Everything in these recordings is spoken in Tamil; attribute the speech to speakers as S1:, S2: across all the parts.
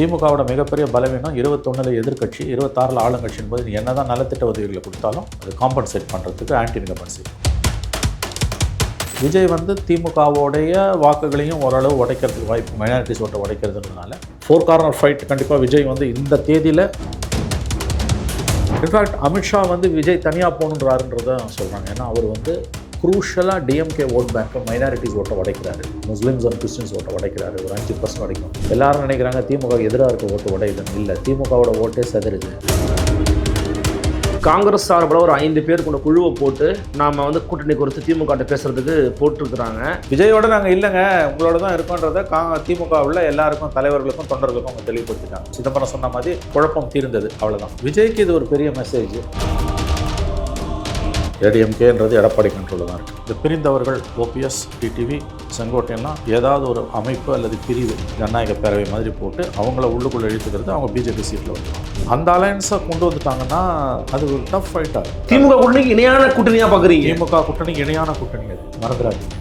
S1: திமுகவோட மிகப்பெரிய பலவீனம் இருபத்தொன்னில் எதிர்க்கட்சி இருபத்தாறில் ஆளுங்கட்சி என்பது நீ என்ன தான் நலத்திட்ட உதவிகளை கொடுத்தாலும் அது காம்பன்சேட் பண்ணுறதுக்கு ஆன்டி இன்கம்பன்சி விஜய் வந்து திமுகவோடைய வாக்குகளையும் ஓரளவு உடைக்கிறதுக்கு வாய்ப்பு மைனாரிட்டிஸ் ஓட்டை உடைக்கிறதுனால ஃபோர் கார்னர் ஃபைட் கண்டிப்பாக விஜய் வந்து இந்த தேதியில். இன்ஃபேக்ட் அமித்ஷா வந்து விஜய் தனியாக போகணுன்றாருன்றத சொல்கிறாங்க ஏன்னா அவர் வந்து குரூஷலாக டிஎம்கே ஓட் பேங்க்கை மைனாரிட்டிஸ் ஓட்டை உடைக்கிறாரு. முஸ்லீம்ஸ் அண்ட் கிறிஸ்டின்ஸ் ஓட்டை உடைக்கிறாரு. ஒரு அஞ்சு பர்சன்ட் உடைக்கும் எல்லாரும் நினைக்கிறாங்க திமுக எதிராக இருக்க ஓட்டு உடையுதுன்னு. இல்லை திமுகவோட ஓட்டே செதறுது.
S2: காங்கிரஸ் சார்பில் ஒரு ஐந்து பேர் கொண்ட குழுவை போட்டு நாம வந்து கூட்டணி குறித்து திமுக பேசுறதுக்கு போட்டிருக்கிறாங்க.
S1: விஜயோட நாங்கள் இல்லைங்க. உங்களோட தான் இருக்கோன்றதை கா திமுக உள்ள எல்லாருக்கும் தலைவர்களுக்கும் தொண்டர்களுக்கும் அவங்க தெளிவுபடுத்திட்டாங்க. சிதம்பரம் சொன்ன மாதிரி குழப்பம் தீர்ந்தது. அவ்வளவுதான். விஜய்க்கு இது ஒரு பெரிய மெசேஜ் ஏடிஎம்கேன்றது எடப்பாடி கண்ட்ரோலில் தான் இருக்குது. இந்த பிரிந்தவர்கள் ஓபிஎஸ் டிடிவி செங்கோட்டையெல்லாம் ஏதாவது ஒரு அமைப்பு அல்லது பிரிவு ஜனநாயக பேரவை மாதிரி போட்டு அவங்கள உள்ளுக்குள்ளே இழுத்துக்கிறது அவங்க பிஜேபி சீட்டில் வந்துடும் அந்த அலையன்ஸை கொண்டு வந்துட்டாங்கன்னா அது ஒரு டஃப் ஃபைட்டாக
S2: திமுக கூட்டணிக்கு இணையான கூட்டணியா பாக்குறீங்க?
S1: திமுக கூட்டணி இணையான கூட்டணி அது. மறந்துடாதீங்க.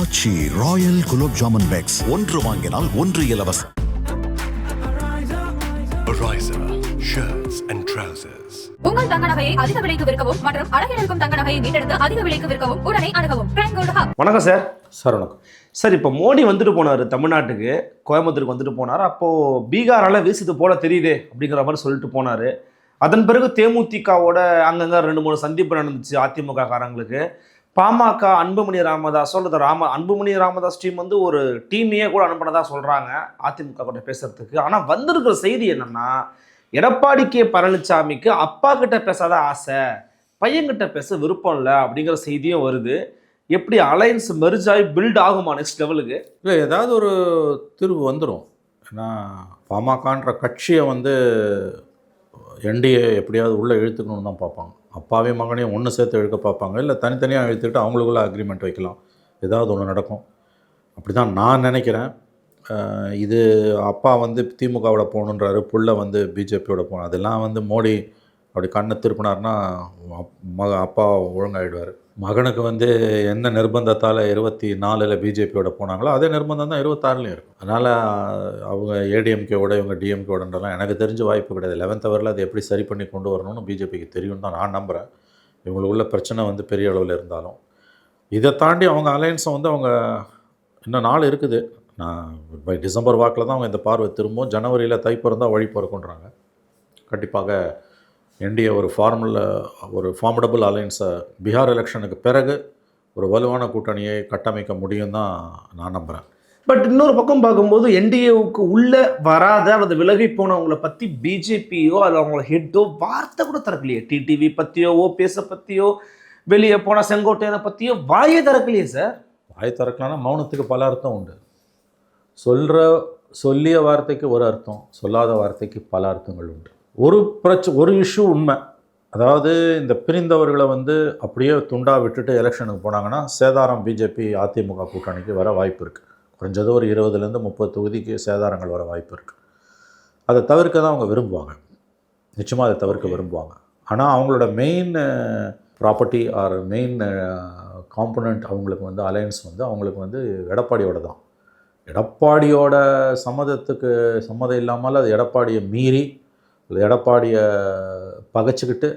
S3: ஆச்சி ராயல் குலோப் ஜாமுன் பேக்ஸ் ஒன்று வாங்கினால் ஒன்று இலவசம்.
S4: Shirts and trousers.
S5: உங்கள் தங்க நகையை அதிக விலைக்கு விற்கவும் மற்றும் அழகில் இருக்கும் தங்க நகையை மீட்டெடுத்து அதிக விலைக்கு விற்கவும் உடனே அணுகவும். பிரைம் கோல்டு ஹப்
S2: வணக்கம் சார்.
S1: சார் வணக்கம்.
S2: சார் இப்போ மோடி வந்துட்டு போனார் தமிழ்நாட்டுக்கு கோயம்புத்தூருக்கு வந்துட்டு போனார். அப்போ பீகாரால வீசுது போல தெரியுதே அப்படிங்கிற மாதிரி சொல்லிட்டு போனார். அதன் பிறகு தேமுதிகவோட அங்கங்க ரெண்டு மூணு சந்திப்பு நடந்துச்சு அதிமுக காரங்களுக்கு பாமக அன்புமணி ராமதாஸோ அல்லது ராம அன்புமணி ராமதாஸ் டீம் வந்து ஒரு டீமையே கூட அனுப்பினதா சொல்றாங்க அதிமுக கூட பேசுறதுக்கு. ஆனா வந்திருக்கிற செய்தி என்னன்னா எடப்பாடி கே பழனிசாமிக்கு அப்பா கிட்ட பேசாத ஆசை பையன்கிட்ட பேச விருப்பம் இல்லை அப்படிங்கிற செய்தியும் வருது. எப்படி அலையன்ஸ் மெர்ஜ் ஆகி பில்ட் ஆகுமா நெக்ஸ்ட் லெவலுக்கு
S1: இல்லை ஏதாவது ஒரு தீர்வு வந்துடும் ஏன்னா பாமகன்ற கட்சியை வந்து என்டிஏ எப்படியாவது உள்ளே இழுத்துக்கணும்னு தான் பார்ப்பாங்க. அப்பாவையும் மகனையும் ஒன்று சேர்த்து இழுக்க பார்ப்பாங்க. இல்லை தனித்தனியாக இழுத்துக்கிட்டு அவங்களுக்குள்ள அக்ரிமெண்ட் வைக்கலாம். ஏதாவது ஒன்று நடக்கும். அப்படி தான் நான் நினைக்கிறேன். இது அப்பா வந்து திமுகவோட போகணுன்றாரு புள்ள வந்து பிஜேபியோட போகணும். அதெல்லாம் வந்து மோடி அப்படி கண்ணை திருப்பினார்னா மக அப்பா ஒழுங்காயிடுவார். மகனுக்கு வந்து என்ன நிர்பந்தத்தால் இருபத்தி நாலில் பிஜேபியோட போனாங்களோ அதே நிர்பந்தம் தான் இருபத்தாறுலையும் இருக்கும். அதனால் அவங்க ஏடிஎம்கேவோட இவங்க டிஎம்கேவோடன்றலாம் எனக்கு தெரிஞ்ச வாய்ப்பு கிடையாது. லெவன்த் அவரில் அதை எப்படி சரி பண்ணி கொண்டு வரணும்னு பிஜேபிக்கு தெரியும் தான் நான் நம்புகிறேன் இவங்களுக்குள்ள பிரச்சனை வந்து பெரிய அளவில் இருந்தாலும். இதை தாண்டி அவங்க அலையன்ஸை வந்து அவங்க இன்னும் நாள் இருக்குது. நான் டிசம்பர் வாக்கில் தான் அவங்க இந்த பார்வை திரும்பவும் ஜனவரியில் தை பிறந்தா வழி பிறக்குன்றாங்க கண்டிப்பாக என்டிஏ ஒரு ஃபார்முல ஒரு ஃபார்மடபுள் அலையன்ஸை பீகார் எலெக்ஷனுக்கு பிறகு ஒரு வலுவான கூட்டணியை கட்டமைக்க முடியும் தான் நான் நம்புகிறேன்
S2: பட் இன்னொரு பக்கம் பார்க்கும்போது என்டிஏவுக்கு உள்ள வராத அல்லது விலகி போனவங்களை பத்தி பிஜேபியோ அல்லது அவங்கள ஹெட்டோ வார்த்தை கூட திறக்கலையே. டிடிவி பத்தியோ ஓபிஎஸ் பத்தியோ வெளியே போன செங்கோட்டையனை பத்தியோ வாயே திறக்கலையே சார்.
S1: வாய் திறக்கலாம்னா மௌனத்துக்கு பல அர்த்தம் உண்டு. சொல்கிற சொல்லிய வார்த்தைக்கு ஒரு அர்த்தம் சொல்லாத வார்த்தைக்கு பல அர்த்தங்கள் உண்டு. ஒரு பிரச்ச ஒரு இஷ்யூ உண்மை. அதாவது இந்த பிரிந்தவர்களை வந்து அப்படியே துண்டா விட்டுட்டு எலெக்ஷனுக்கு போனாங்கன்னா சேதாரம் பிஜேபி அதிமுக கூட்டணிக்கு வர வாய்ப்பு இருக்குது குறைஞ்சது ஒரு இருபதுலேருந்து முப்பது தொகுதிக்கு சேதாரங்கள் வர வாய்ப்பு இருக்குது அதை தவிர்க்க தான் அவங்க விரும்புவாங்க. நிச்சயமாக அதை தவிர்க்க விரும்புவாங்க. ஆனால் அவங்களோட main property or main component அவங்களுக்கு வந்து அலையன்ஸ் வந்து அவங்களுக்கு வந்து எடப்பாடியோட தான். எடப்பாடியோட சம்மதத்துக்கு சம்மதம் இல்லாமல் அது எடப்பாடியை மீறி இல்லை எடப்பாடியை பகைச்சிக்கிட்டு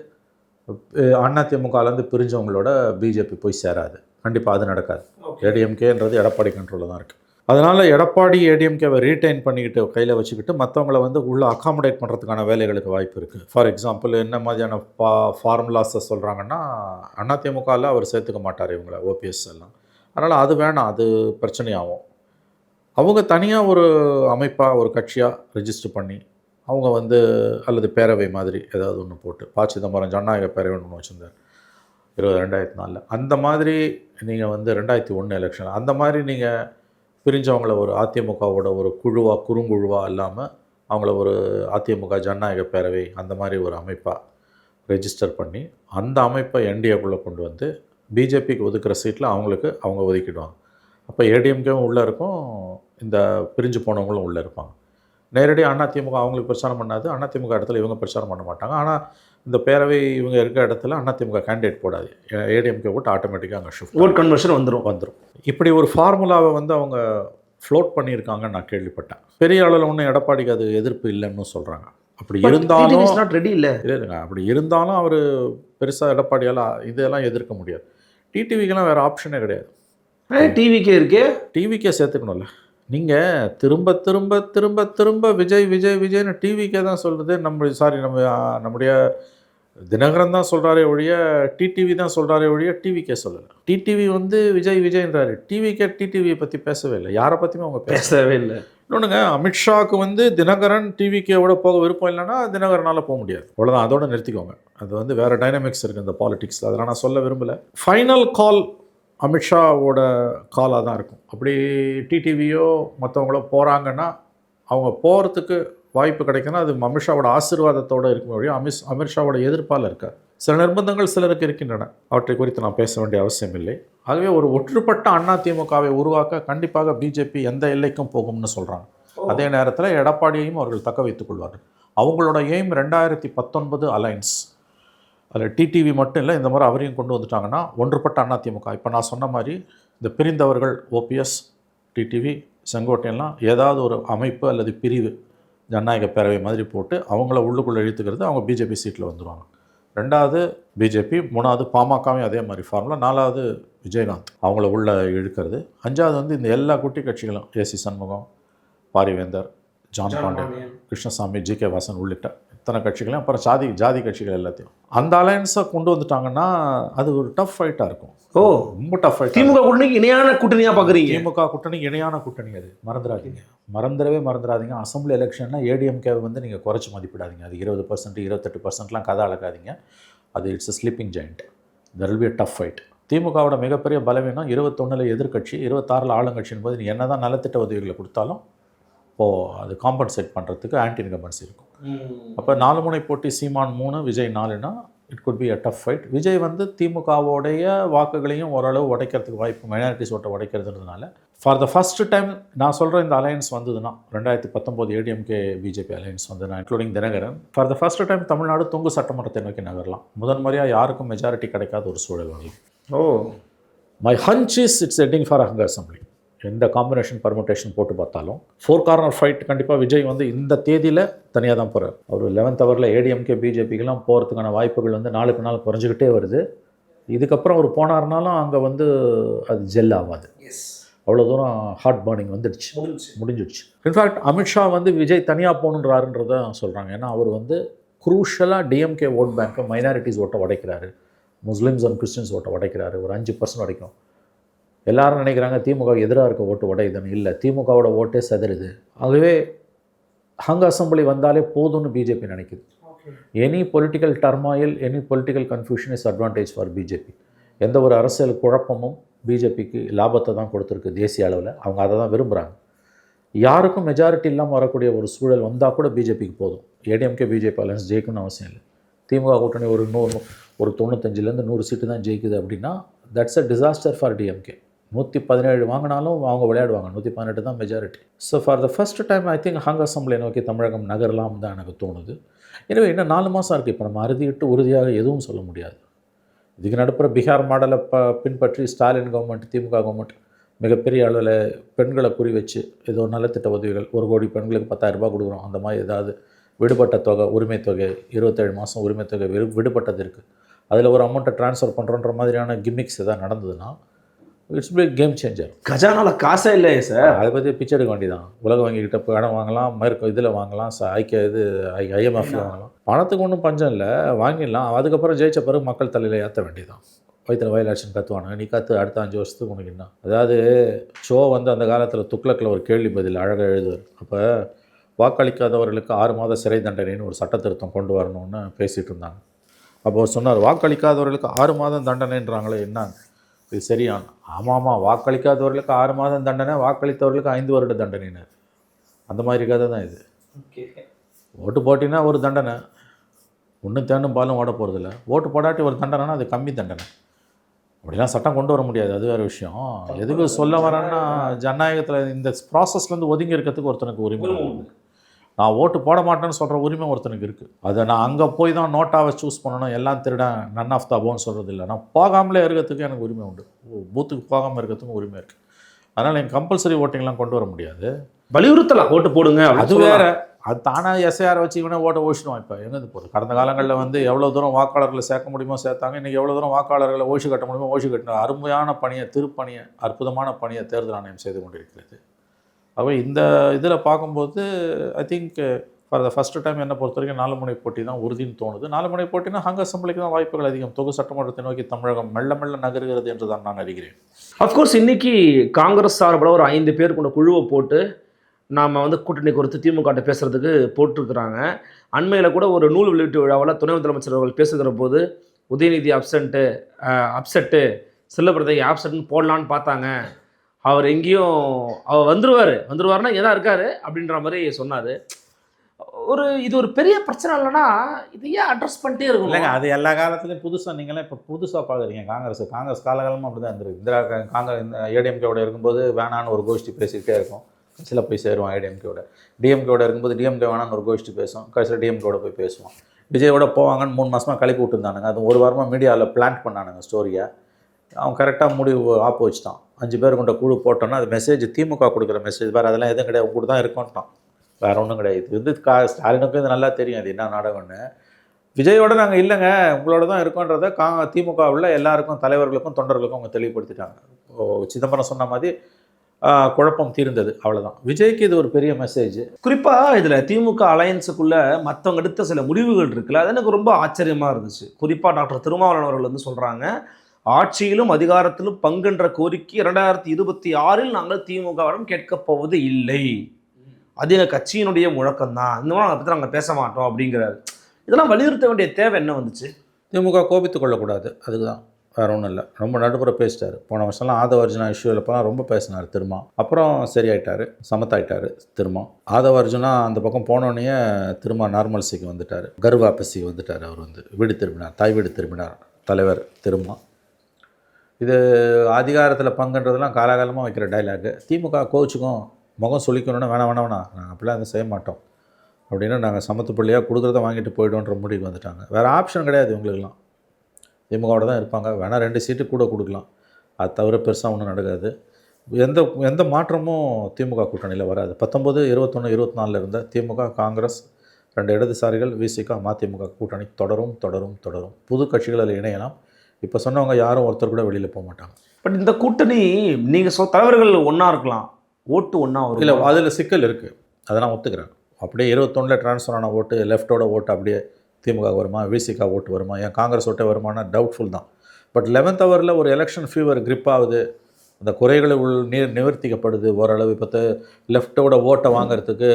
S1: அதிமுகலேருந்து பிரிஞ்சவங்களோட பிஜேபி போய் சேராது. கண்டிப்பாக அது நடக்காது. ஏடிஎம்கேன்றது எடப்பாடி கண்ட்ரோலில் தான் இருக்குது அதனால் எடப்பாடி ஏடிஎம்கேவை ரீட்டைன் பண்ணிக்கிட்டு கையில் வச்சுக்கிட்டு மற்றவங்கள வந்து உள்ளே அகாமடேட் பண்ணுறதுக்கான வேலைகளுக்கு வாய்ப்பு இருக்குது ஃபார் எக்ஸாம்பிள் என்ன மாதிரியான பா ஃபார்முலாஸை சொல்கிறாங்கன்னா அதிமுகவில் அவர் சேர்த்துக்க மாட்டார் இவங்கள ஓபிஎஸ் எல்லாம். அதனால் அது வேணாம் அது பிரச்சனையாகும். அவங்க தனியாக ஒரு அமைப்பாக ஒரு கட்சியாக ரிஜிஸ்டர் பண்ணி அவங்க வந்து அல்லது பேரவை மாதிரி ஏதாவது ஒன்று போட்டு பா. சிதம்பரம் ஜனநாயக பேரவை ஒன்று வச்சுருந்தார். இருபது ரெண்டாயிரத்தி நாலில். அந்த மாதிரி நீங்கள் வந்து ரெண்டாயிரத்தி ஒன்று எலெக்ஷன் அந்த மாதிரி நீங்கள் பிரிஞ்சவங்கள ஒரு அதிமுகவோட ஒரு குழுவாக குறுங்குழுவாக இல்லாமல் அவங்கள ஒரு அதிமுக ஜனநாயக பேரவை அந்த மாதிரி ஒரு அமைப்பாக ரெஜிஸ்டர் பண்ணி அந்த அமைப்பை என்டிஏக்குள்ளே கொண்டு வந்து பிஜேபிக்கு ஒதுக்குற சீட்டில் அவங்களுக்கு அவங்க ஒதுக்கிடுவாங்க. அப்போ ஏடிஎம்கேவும் உள்ளே இருக்கும் இந்த பிரிஞ்சு போனவங்களும் உள்ளே இருப்பாங்க. நேரடியாக அதிமுக அவங்களுக்கு பிரச்சாரம் பண்ணாது அதிமுக இடத்துல இவங்க பிரச்சாரம் பண்ண மாட்டாங்க. ஆனால் இந்த பேரவை இவங்க இருக்க இடத்துல அதிமுக கேண்டிடேட் போடாது. ஏடிஎம்கே ஓட்டு ஆட்டோமேட்டிக்காக அங்கே ஷிஃப்ட்
S2: ஓட் கன்வர்ஷன் வந்துடும்
S1: வந்துடும் இப்படி ஒரு ஃபார்முலாவை வந்து அவங்க ஃப்ளோட் பண்ணியிருக்காங்கன்னு நான் கேள்விப்பட்டேன். பெரிய அளவில் ஒன்றும் எடப்பாடிக்கு அது எதிர்ப்பு இல்லைன்னு சொல்கிறாங்க அப்படி இருந்தாலும்
S2: ready இல்ல.
S1: இல்லை இல்லைங்க அப்படி இருந்தாலும் அவர் பெருசாக எடப்பாடியால் இதெல்லாம் எதிர்க்க முடியாது. டிடிவிக்கெல்லாம் வேறு ஆப்ஷனே கிடையாது.
S2: டிவிக்கே இருக்கே?
S1: டிவிக்கே சேர்த்துக்கணும்ல. நீங்கள் திரும்ப திரும்ப திரும்ப திரும்ப விஜய் விஜய் விஜய்னு டிவிக்கே தான் சொல்கிறது நம்ம சாரி நம்ம நம்முடைய தினகரன் தான் சொல்கிறாரே ஒழிய டிடிவி தான் சொல்கிறாரே ஒழிய டிவிக்கே சொல்லலை. டிடிவி வந்து விஜய் விஜய்ன்றாரு. டிவிக்கே டிடிவியை பற்றி பேசவே இல்லை. யாரை பற்றியுமே அவங்க பேச
S2: பேசவே இல்லை.
S1: இன்னொன்றுங்க அமித்ஷாவுக்கு வந்து தினகரன் டிவிக்கேவோட போக விருப்பம் இல்லைன்னா தினகரனால் போக முடியாது. அவ்வளோதான் அதோட நிறுத்திக்கோங்க. அது வந்து வேறு டைனமிக்ஸ் இருக்குது இந்த பாலிடிக்ஸில் அதெல்லாம் நான் சொல்ல விரும்பலை. ஃபைனல் கால் அமித்ஷாவோட காலாக தான் இருக்கும். அப்படி டிடிவியோ மற்றவங்களோ போகிறாங்கன்னா அவங்க போகிறதுக்கு வாய்ப்பு கிடைக்குன்னா அது அமித்ஷாவோட ஆசீர்வாதத்தோடு இருக்கும். வழியும் அமித் அமித்ஷாவோட எதிர்ப்பால் இருக்காது சில நிர்பந்தங்கள் சிலருக்கு இருக்கின்றன. அவற்றை குறித்து நான் பேச வேண்டிய அவசியம் இல்லை. ஆகவே ஒரு ஒற்றுப்பட்ட அண்ணா திமுகவை உருவாக்க கண்டிப்பாக பிஜேபி எந்த எல்லைக்கும் போகும்னு சொல்கிறாங்க அதே நேரத்தில் எடப்பாடியையும் அவர்கள் தக்க வைத்துக் கொள்வார்கள். அவங்களோட எய்ம் ரெண்டாயிரத்தி பத்தொன்பது அலைன்ஸ் அதில் டிடிவி மட்டும் இல்லை இந்த முறை அவரையும் கொண்டு வந்துட்டாங்கன்னா ஒன்றுபட்ட அதிமுக இப்போ நான் சொன்ன மாதிரி இந்த பிரிந்தவர்கள் ஓபிஎஸ் டிடிவி செங்கோட்டையெல்லாம் ஏதாவது ஒரு அமைப்பு அல்லது பிரிவு ஜனநாயக பேரவை மாதிரி போட்டு அவங்கள உள்ளுக்குள்ளே இழுத்துக்கிறது அவங்க பிஜேபி சீட்டில் வந்துடுவாங்க ரெண்டாவது பிஜேபி மூணாவது பாமகவும் அதே மாதிரி ஃபார்முலா நாலாவது விஜயகாந்த் அவங்கள உள்ள இழுக்கிறது. அஞ்சாவது வந்து இந்த எல்லா குட்டி கட்சிகளும் A C Shanmugam Parivendhar John Pandian. Krishnasamy G K Vasan உள்ளிட்ட இத்தனை கட்சிகளையும் அப்புறம் ஜாதி ஜாதி கட்சிகள் எல்லாத்தையும். அந்த அலையன்ஸை கொண்டு வந்துட்டாங்கன்னா அது ஒரு டஃப் ஃபைட்டாக இருக்கும்.
S2: ஓ.
S1: ரொம்ப டஃப் ஃபைட்
S2: திமுக கூட்டணிக்கு இணையான கூட்டணியா பாக்குறீங்க?
S1: திமுக கூட்டணி இணையான கூட்டணி அது. மறந்துடாதீங்க. மறந்துடவே மறந்துடாதீங்க. அசம்பிளி எலெக்ஷன்னா ஏடிஎம்கே வந்து நீங்கள் குறைச்சி மதிப்பிடாதீங்க. அது இருபது பர்சன்ட் இருபத்தெட்டு பர்சன்ட்லாம் கதை அளக்காதீங்க அது it's sleeping giant there will be tough fight திமுகவோட மிகப்பெரிய பலவீனம் இருபத்தொன்னில் எதிர்க்கட்சி இருபத்தாறில் ஆளுங்கட்சியின் போது நீ என்ன தான் நலத்திட்ட உதவிகளை கொடுத்தாலும் இப்போது அது காம்பன்சேட் பண்ணுறதுக்கு ஆன்டி இன்கம்பன்சி இருக்கும். அப்போ நாலு முனை போட்டி சீமான் மூணு Vijay நாலுனா it could be a tough fight Vijay வந்து திமுகவோடைய வாக்குகளையும் ஓரளவு உடைக்கிறதுக்கு வாய்ப்பு மைனாரிட்டிஸ் ஓட்டை உடைக்கிறதுனால. ஃபார் த ஃபஸ்ட் டைம் நான் சொல்கிற இந்த அலையன்ஸ் வந்ததுன்னா ரெண்டாயிரத்தி பத்தொம்போது ஏடிஎம்கே பிஜேபி அலையன்ஸ் வந்ததுன்னா including Dinakaran. For the first time Tamil Nadu தொங்கு சட்டமன்றத்தை நோக்கி நகரலாம். முதன்முறையாக யாருக்கும் மெஜாரிட்டி கிடைக்காத ஒரு சூழல் வந்து
S2: ஓ.
S1: My hunch is it's heading for அங்க அசம்பிளி எந்த காம்பினேஷன் பர்முட்டேஷன் போட்டு பார்த்தாலும் ஃபோர் கார்னர் ஃபைட் கண்டிப்பாக விஜய் வந்து இந்த தேதியில் தனியாக தான் போகிறார் அவர் லெவன்த் ஹவரில் ஏடிஎம்கே பிஜேபிக்கெல்லாம் போகிறதுக்கான வாய்ப்புகள் வந்து நாளுக்கு நாள் குறைஞ்சிக்கிட்டே வருது. இதுக்கப்புறம் அவர் போனார்னாலும் அங்கே வந்து அது ஜெல் ஆகாது. அவ்வளோ தூரம் ஹார்ட் பர்னிங் வந்துடுச்சு. முடிஞ்சிடுச்சு. இன்ஃபேக்ட் அமித்ஷா வந்து விஜய் தனியாக போகணுன்றாருன்றத சொல்கிறாங்க ஏன்னா அவர் வந்து குரூஷலாக டிஎம்கே ஓட் பேங்க்கை மைனாரிட்டிஸ் ஓட்டை உடைக்கிறாரு. முஸ்லிம்ஸ் அண்ட் கிறிஸ்டின்ஸ் ஓட்டை உடைக்கிறாரு. ஒரு அஞ்சு பர்சன்ட் உடைக்கும் எல்லாரும் நினைக்கிறாங்க திமுக எதிராக இருக்க ஓட்டு உடையுதுன்னு இல்லை திமுகவோட ஓட்டே செதறுது ஆகவே ஹங் அசம்பிளி வந்தாலே போதும்னு பிஜேபி நினைக்குது. Any political turmoil any political confusion is advantage for BJP எந்த ஒரு அரசியல் குழப்பமும் பிஜேபிக்கு லாபத்தை தான் கொடுத்துருக்கு தேசிய அளவில். அவங்க அதை தான் விரும்புகிறாங்க யாருக்கும் மெஜாரிட்டி இல்லாமல் வரக்கூடிய ஒரு சூழல் வந்தால் கூட பிஜேபிக்கு போதும். ஏடிஎம்கே பிஜேபி அலையன்ஸ் ஜெயிக்கணும்னு அவசியம் இல்லை. திமுக கூட்டணி ஒரு நூறு ஒரு தொண்ணூத்தஞ்சுலேருந்து நூறு சீட்டு தான் ஜெயிக்குது அப்படின்னா that's a disaster for DMK நூற்றி பதினேழு வாங்கினாலும் அவங்க விளையாடுவாங்க. நூற்றி பதினெட்டு தான் majority so for the first time I think hung அசம்பிளை நோக்கி தமிழகம் நகரலாம் தான் எனக்கு தோணுது. எனவே இன்னும் நாலு மாதம் இருக்குது இப்போ நம்ம அறுதிட்டு உறுதியாக எதுவும் சொல்ல முடியாது. இதுக்கு நடுப்புற பீகார் மாடலை ப பின்பற்றி ஸ்டாலின் கவர்மெண்ட் திமுக கவர்மெண்ட் மிகப்பெரிய அளவில் பெண்களை குறி வச்சு ஏதோ நலத்திட்ட உதவிகள் ஒரு கோடி பெண்களுக்கு பத்தாயிரம் ரூபாய் கொடுக்குறோம். அந்த மாதிரி ஏதாவது விடுபட்ட தொகை உரிமை தொகை இருபத்தேழு மாதம் உரிமை தொகை விடுபட்டது இருக்குது அதில் ஒரு அமௌண்ட்டை ட்ரான்ஸ்ஃபர் பண்ணுறோன்ற மாதிரியான கிம்மிக்ஸ் எதாவது நடந்ததுன்னா இட்ஸ் பி கேம் சேஞ்சர்
S2: கஜானால காசே இல்லையே சார்
S1: அதை பற்றி பிச்சை எடுக்க வேண்டியதான் உலக வங்கிக்கிட்ட இடம் வாங்கலாம் மேற்கு இதில் வாங்கலாம் ஐக்கிய இது ஐஎம்எஃப்ல வாங்கலாம். பணத்துக்கு ஒன்றும் பஞ்சம் இல்லை வாங்கிடலாம். அதுக்கப்புறம் ஜெயிச்ச பிறகு மக்கள் தலையில் ஏற்ற வேண்டியதான் வயிற்றுல வயலாட்சன் கத்துவானுங்க. நீ கற்று அடுத்த அஞ்சு வருஷத்துக்கு உனக்கு என்ன? அதாவது ஷோ வந்து அந்த காலத்தில் துக்ளக்கில் ஒரு கேள்வி பதில் அழகாக எழுதுவார். அப்போ வாக்களிக்காதவர்களுக்கு ஆறு மாத சிறை தண்டனைன்னு ஒரு சட்ட திருத்தம் கொண்டு வரணும்னு பேசிகிட்டு இருந்தாங்க. அப்போ சொன்னார் வாக்களிக்காதவர்களுக்கு ஆறு மாதம் தண்டனைன்றாங்களே என்ன இது சரியான ஆமாம் ஆமாம் வாக்களிக்காதவர்களுக்கு ஆறு மாதம் தண்டனை வாக்களித்தவர்களுக்கு ஐந்து வருட தண்டனைனார் அந்த மாதிரி கதை தான் இது. ஓட்டு போட்டினா ஒரு தண்டனை. ஒன்றும் தேனும் பாலும் ஓட போகிறதில்ல ஓட்டு போடாட்டி ஒரு தண்டனைனா அது கம்மி தண்டனை. அப்படிலாம் சட்டம் கொண்டு வர முடியாது. அது வேறு விஷயம். எதுக்கு சொல்ல வரேன்னா ஜனநாயகத்தில் இந்த ப்ராசஸ்லேருந்து ஒதுங்கி இருக்கிறதுக்கு ஒருத்தனுக்கு உரிமை உண்டு. நான் ஓட்டு போட மாட்டேன்னு சொல்கிற உரிமை ஒருத்தனுக்கு இருக்குது அதை நான் அங்கே போய் தான் நோட்டாவை சூஸ் பண்ணணும் எல்லாம் திருடன் நன் ஆஃப் த போன்னு சொல்கிறது இல்லை. நான் போகாமலே இருக்கிறதுக்கு எனக்கு உரிமை உண்டு. பூத்துக்கு போகாமல் இருக்கிறதுக்கும் உரிமை இருக்குது அதனால் நீங்கள் கம்பல்சரி ஓட்டிங்லாம் கொண்டு வர முடியாது.
S2: வலியுறுத்தலாம் ஓட்டு போடுங்க
S1: அது. வேற. அது தானாக எஸ்ஐஆர் வச்சு இவனே ஓட்ட ஓடிச்சிடுவான் இப்போ எங்கேருந்து போகுது கடந்த காலங்களில் வந்து எவ்வளோ தூரம் வாக்காளர்களை சேர்க்க முடியுமோ சேர்த்தாங்க. இன்றைக்கி எவ்வளோ தூரம் வாக்காளர்களை ஓய்ச்சி கட்ட முடியுமோ ஓய்ச்சி கட்டின அருமையான பணியை திருப்பணியை அற்புதமான பணியை தேர்தல் ஆணையம் செய்து கொண்டிருக்கிறது. அப்போ இந்த இதில் பார்க்கும்போது I think for the first time என்னை பொறுத்த வரைக்கும் நாலு முனை போட்டி தான் உறுதின்னு தோணுது. நாலு முனை போட்டினா ஹங்க அசம்பிளிக்கு தான் வாய்ப்புகள் அதிகம். தொகு சட்டமன்றத்தை நோக்கி தமிழகம் மெல்ல மெல்ல நகருகிறது என்று தான் நான் அறிகிறேன்.
S2: அஃப்கோர்ஸ் இன்றைக்கி காங்கிரஸ் சார்பில் ஒரு ஐந்து பேர் கொண்ட குழுவை போட்டு நாம் வந்து கூட்டணி குறித்து திமுக பேசுகிறதுக்கு பேசுறதுக்கு போட்டிருக்கிறாங்க. அண்மையில் கூட ஒரு நூல் வெளியீட்டு விழாவில் துணை முதலமைச்சர் அவர்கள் பேசுகிற போது உதயநிதி அப்சண்ட்டு அப்செட்டு செல்லப்பிரதை ஆப்செட்னு போடலான்னு பார்த்தாங்க. அவர் எங்கேயும் அவர் வந்துருவார். வந்துருவார்னா இங்கே தான் இருக்காரு அப்படின்ற மாதிரி சொன்னார். ஒரு இது ஒரு பெரிய பிரச்சனை இல்லைன்னா இது ஏன் அட்ரஸ் பண்ணிட்டே இருக்கும் இல்லைங்க
S1: அது எல்லா காலத்துலையும் புதுசாக நீங்களாம் இப்போ புதுசாக பார்க்குறீங்க. காங்கிரஸ் காங்கிரஸ் காலகாலமாக அப்படி தான் இருந்திருக்கு. இந்திரா காங்கிரஸ் இந்த ஏடிஎம்கேவோட இருக்கும்போது வேணான்னு ஒரு கோஷ்டி பேசிக்கிட்டே இருக்கும். கடைசியில் போய் சேருவான் ஏடிஎம்கேவோட டிஎம்கேவோட இருக்கும்போது டிஎம்கே வேணான்னு ஒரு கோஷ்டி பேசும் கடைசியில் டிஎம்கேவோட போய் பேசுவோம். விஜயோட போவாங்கன்னு மூணு மாதமாக கழிப்பு விட்டுருந்தானுங்க. அது ஒரு வாரமாக மீடியாவில் பிளான் பண்ணானுங்க ஸ்டோரியை அவன் கரெக்டாக முடிவு ஆப்பு வச்சுட்டான். அஞ்சு பேர் கொண்ட குழு போட்டோன்னா அது மெசேஜ் திமுக கொடுக்குற மெசேஜ் வேறு அதெல்லாம் எதுவும் கிடையாது. கூட தான் இருக்கோன்ட்டான் வேறு ஒன்றும் கிடையாது. இது வந்து கா ஸ்டாலினுக்கும் இது நல்லா தெரியும். அது என்ன நாடகம்னு. விஜயோட நாங்கள் இல்லைங்க. உங்களோட தான் இருக்கோன்றத கா திமுக எல்லாருக்கும் தலைவர்களுக்கும் தொண்டர்களுக்கும் அவங்க தெளிவுபடுத்திட்டாங்க. ஓ சிதம்பரம் சொன்ன மாதிரி குழப்பம் தீர்ந்தது. அவ்வளோதான் விஜய்க்கு இது ஒரு பெரிய மெசேஜ்
S2: குறிப்பாக இதில் திமுக அலையன்ஸுக்குள்ளே மற்றவங்க எடுத்த சில முடிவுகள் இருக்குல்ல அது எனக்கு ரொம்ப ஆச்சரியமாக இருந்துச்சு. குறிப்பாக டாக்டர் திருமாவளவன் அவர்கள் வந்து சொல்கிறாங்க ஆட்சியிலும் அதிகாரத்திலும் பங்குன்ற கோரிக்கை இரண்டாயிரத்தி இருபத்தி ஆறில் நாங்கள் திமுகவிடம் கேட்கப் போவது இல்லை. அது எங்கள் கட்சியினுடைய முழக்கம்தான். இந்த மாதிரி அதை பற்றி நாங்கள் பேச மாட்டோம் அப்படிங்கிறாரு. இதெல்லாம் வலியுறுத்த வேண்டிய தேவை என்ன வந்துச்சு?
S1: திமுக கோபித்துக் கொள்ளக்கூடாது. அதுக்கு தான் வேற ஒன்றும் இல்லை. ரொம்ப நடுப்புற பேசிட்டார். போன வருஷம்லாம் ஆதவர்ஜுனா இஷ்யூவில் போனால் ரொம்ப பேசினார் திருமா. அப்புறம் சரியாயிட்டார். சமத்தாயிட்டார் திருமா. ஆதவர்ஜுனா அந்த பக்கம் போனோடனே திருமா நார்மல்சிக்கு வந்துட்டார். கர்வாபசிக்கு வந்துட்டார் அவர் வந்து. வீடு திரும்பினார். தாய் வீடு திரும்பினார். தலைவர் திருமா. இது அதிகாரத்தில் பங்குன்றதெல்லாம் காலாகாலமாக வைக்கிற டைலாகு திமுக கோச்சுக்கும் முகம் சொல்லிக்கணும்னா வேணாம் வேணாம் வேணாம். நாங்கள் அப்படிலாம் அதை செய்ய மாட்டோம். அப்படின்னு நாங்கள் சமத்து பிள்ளையாக கொடுக்குறத வாங்கிட்டு போய்டுவோன்ற முடிவுக்கு வந்துட்டாங்க. வேறு ஆப்ஷன் கிடையாது இவங்களுக்குலாம் திமுகவோட தான் இருப்பாங்க. வேணால் ரெண்டு சீட்டு கூட கொடுக்கலாம். அது தவிர பெருசாக ஒன்றும் நடக்காது. எந்த எந்த மாற்றமும் திமுக கூட்டணியில் வராது. பத்தொம்பது இருபத்தொன்று இருபத்தி நாலில் இருந்த திமுக காங்கிரஸ் ரெண்டு இடதுசாரிகள் விசிக மதிமுக கூட்டணி தொடரும் தொடரும் தொடரும். புது கட்சிகள் அதில் இணையலாம். இப்போ சொன்னவங்க யாரும் ஒருத்தர் கூட வெளியில் போக மாட்டாங்க.
S2: பட் இந்த கூட்டணி நீங்கள் சொ தலைவர்கள் ஒன்றா இருக்கலாம். ஓட்டு ஒன்றா
S1: இல்லை
S2: வரும்
S1: அதில் சிக்கல் இருக்குது அதை நான் ஒத்துக்கிறேன். அப்படியே இருபத்தொன்னில் ட்ரான்ஸ்ஃபர் ஆன ஓட்டு லெஃப்ட்டோட ஓட்டு அப்படியே திமுக வருமா விசிகா ஓட்டு வருமா ஏன் காங்கிரஸ் ஓட்டே வருமானா டவுட்ஃபுல் தான். பட் லெவன்த் ஹவரில் ஒரு எலெக்ஷன் ஃபீவர் grip ஆகுது. அந்த குறைகளை உள் நீர் நிவர்த்திக்கப்படுது. ஓரளவு இப்போ லெஃப்ட்டோட ஓட்டை வாங்குறதுக்கு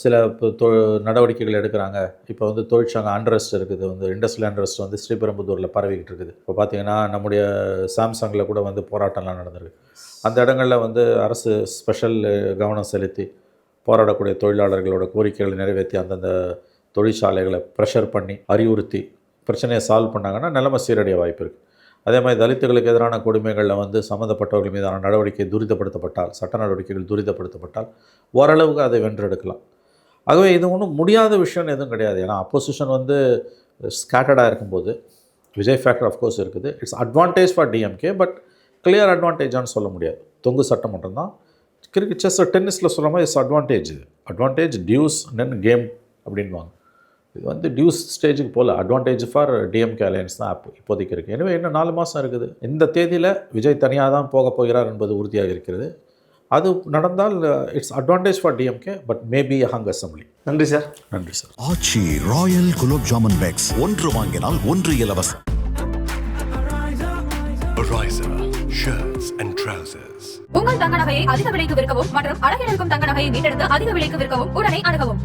S1: சில இப்போ தொ நடவடிக்கைகள் எடுக்கிறாங்க. இப்போ வந்து தொழிற்சங்க அண்ட்ரஸ்ட் இருக்குது. வந்து இண்டஸ்ட்ரியல் அண்ட்ரஸ்ட் வந்து ஸ்ரீபெரும்புதூரில் பரவிக்கிட்டு இருக்குது இப்போ பார்த்தீங்கன்னா நம்முடைய சாம்சங்கில் கூட வந்து போராட்டம்லாம் நடந்திருக்கு. அந்த இடங்களில் வந்து அரசு ஸ்பெஷல் கவனம் செலுத்தி போராடக்கூடிய தொழிலாளர்களோட கோரிக்கைகளை நிறைவேற்றி அந்தந்த தொழிற்சாலைகளை ப்ரெஷர் பண்ணி அறிவுறுத்தி பிரச்சனையை சால்வ் பண்ணாங்கன்னா நிலைமை சீரடைய வாய்ப்பு இருக்குது அதே மாதிரி தலித்துகளுக்கு எதிரான கொடுமைகளில் வந்து சம்மந்தப்பட்டவர்கள் மீதான நடவடிக்கை துரிதப்படுத்தப்பட்டால் சட்ட நடவடிக்கைகள் துரிதப்படுத்தப்பட்டால் ஓரளவுக்கு அதை வென்றெடுக்கலாம். ஆகவே இது ஒன்றும் முடியாத விஷயம்னு எதுவும் கிடையாது. ஏன்னா அப்போசிஷன் வந்து ஸ்கேட்டர்டாக இருக்கும்போது விஜய் ஃபேக்டர் அஃப்கோர்ஸ் இருக்குது. It's advantage for DMK but clear அட்வான்டேஜான்னு சொல்ல முடியாது. தொங்கு சட்டம் மட்டும்தான். கிரிக்கெட் செஸ் டென்னிஸில் சொல்கிற மாதிரி இட்ஸ் அட்வான்டேஜ் இது அட்வான்டேஜ் டியூஸ் தென் கேம் அப்படின்வாங்க இது வந்து டியூஸ் ஸ்டேஜுக்கு போகல அட்வான்டேஜ் ஃபார் டிஎம்கே அலையன்ஸ் தான் அப்போ இப்போதைக்கு இருக்குது எனவே இன்னும் நாலு மாதம் இருக்குது. இந்த தேதியில் விஜய் தனியாக தான் போக போகிறார் என்பது உறுதியாக இருக்கிறது. அது நடந்தால் it's advantage for DMK but maybe hung assembly
S2: நன்றி சார்
S1: நன்றி sir
S3: Aachi royal gulab jamun packs. ஒன்று வாங்கினால் ஒன்று இலவசம்.
S4: Ariza, shirts and trousers.
S5: உங்கள் தங்க நகையை அதிக விலைக்கு விற்கவும் மற்றும் அழகில் இருக்கும் தங்க நகையை மீட்டெடுத்து அதிக விலைக்கு விற்கவும் உடனே அணுகவும்.